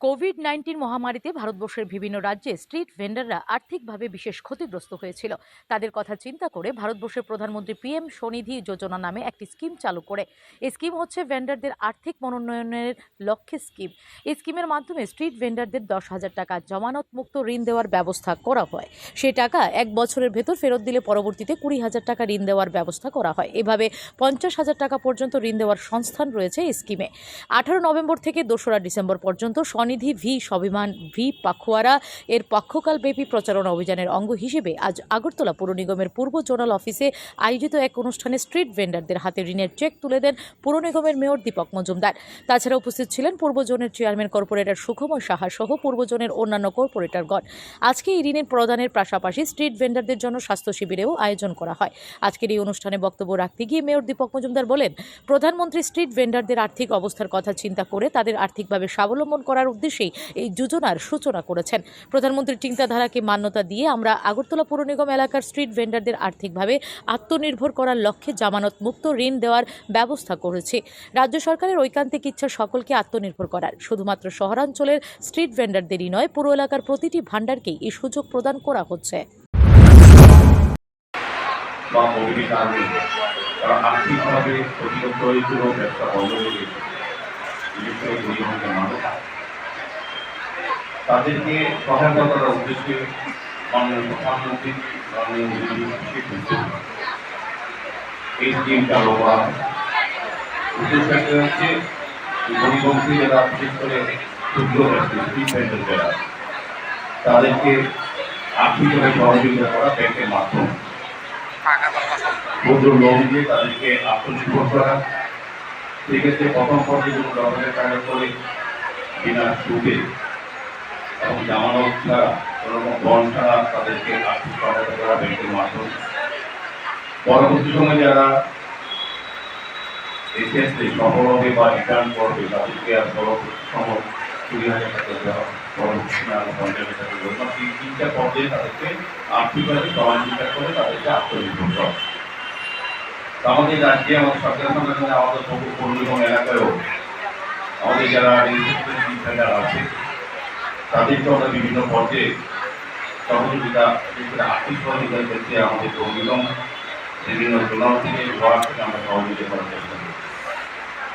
Covid nineteen মহামারীতে ভারতবর্ষের বিভিন্ন রাজ্যে স্ট্রিট ভেন্ডাররা আর্থিকভাবে বিশেষ ক্ষতিগ্রস্ত হয়েছিল। তাদের কথা চিন্তা করে ভারতবর্ষের প্রধানমন্ত্রী পিএম স্বনিধি যোজনা নামে একটি স্কিম চালু করে। এই স্কিম হচ্ছে ভেন্ডারদের আর্থিক মনোনয়নের লক্ষ্যে স্কিম। এই স্কিমের মাধ্যমে স্ট্রিট ভেন্ডারদের দশ হাজার টাকা জমানত মুক্ত ঋণ দেওয়ার ব্যবস্থা করা হয়। সেই টাকা এক বছরের ভেতর ফেরত দিলে পরবর্তীতে কুড়ি হাজার টাকা ঋণ দেওয়ার ব্যবস্থা করা হয়। এভাবে পঞ্চাশ হাজার টাকা পর্যন্ত ঋণ দেওয়ার সংস্থান রয়েছে এই স্কিমে। আঠারো নভেম্বর থেকে দোসরা ডিসেম্বর পর্যন্ত স্বনিধি ভি স্বাভিমান, ভি পাখুয়ারা। এর পক্ষকালব্যাপী প্রচারণা অভিযানের অঙ্গ হিসেবে আজ আগরতলা পুর নিগমের পূর্ব জোনাল অফিসে আয়োজিত এক অনুষ্ঠানে স্ট্রিট ভেন্ডারদের হাতে ঋণের চেক তুলে দেন পুর নিগমের মেয়র দীপক মজুমদার। তাছাড়া উপস্থিত ছিলেন পূর্ব জোনের চেয়ারম্যান কর্পোরেটর সুখময় সাহা সহ পূর্ব জোনের অন্যান্য কর্পোরেটরগণ। আজকে এই ঋণের প্রদানের পাশাপাশি স্ট্রিট ভেন্ডারদের জন্য স্বাস্থ্য শিবিরেও আয়োজন করা হয়। আজকের এই অনুষ্ঠানে বক্তব্য রাখতে গিয়ে মেয়র দীপক মজুমদার বলেন, প্রধানমন্ত্রী স্ট্রিট ভেন্ডারদের আর্থিক অবস্থার কথা চিন্তা করে তাদের আর্থিকভাবে স্বাবলম্বন করার উদ্দেশ্যেই এই যোজনার সূচনা করেছেন। প্রধানমন্ত্রীর চিন্তাধারাকে মান্যতা দিয়ে আমরা আগরতলা পুর নিগম এলাকার স্ট্রিট ভেন্ডারদের আর্থিকভাবে আত্মনির্ভর করার লক্ষ্যে জামানত মুক্ত ঋণ দেওয়ার ব্যবস্থা করেছি। রাজ্য সরকারের ঐকান্তিক ইচ্ছা সকলকে আত্মনির্ভর করার। শুধুমাত্র শহরাঞ্চলের স্ট্রিট ভেন্ডারদেরই নয়, পুরো এলাকার প্রতিটি ভাণ্ডারকেই এই সুযোগ প্রদান করা হচ্ছে। আর্থিকভাবে হয়েছিল ব্যবসা বন্ধ তাদেরকে সহায়তা করার উদ্দেশ্যে মাননীয় প্রধানমন্ত্রী এই স্কিম চালু করা হচ্ছে যারা, বিশেষ করে ক্ষুদ্র যারা, তাদেরকে আর্থিকভাবে সহযোগিতা করা ব্যাংকের মাধ্যমে। ক্ষুদ্র লোন দিয়ে তাদেরকে আত্মনির্ভর করা। সেক্ষেত্রে প্রথম পর্যায়ে কোনো হাজার টাকা করে বিনা সুদে এবং জামানত ছাড়া কোনো রকম বন ছাড়া তাদেরকে আর্থিক সহায়তা করা ব্যাংকের মাধ্যমে। পরবর্তী সময়ে যারা এক্ষেত্রে সফল হবে বা রিটার্ন করবে, তাদেরকে আর পরবর্তী সময় কুড়ি হাজার টাকা দেওয়া পঞ্চাশ তিন তাদেরকে করে তাদেরকে আমাদের রাজ্যে, আমাদের সঙ্গে আমাদের যারা আছে তাদেরকে আমরা বিভিন্ন পর্যায়ে সহযোগিতা আর্থিক সহযোগিতার ক্ষেত্রে আমাদের অভিগম বিভিন্ন জোনাল থেকে ওয়ার্ড থেকে আমরা সহযোগিতা করার চেষ্টা।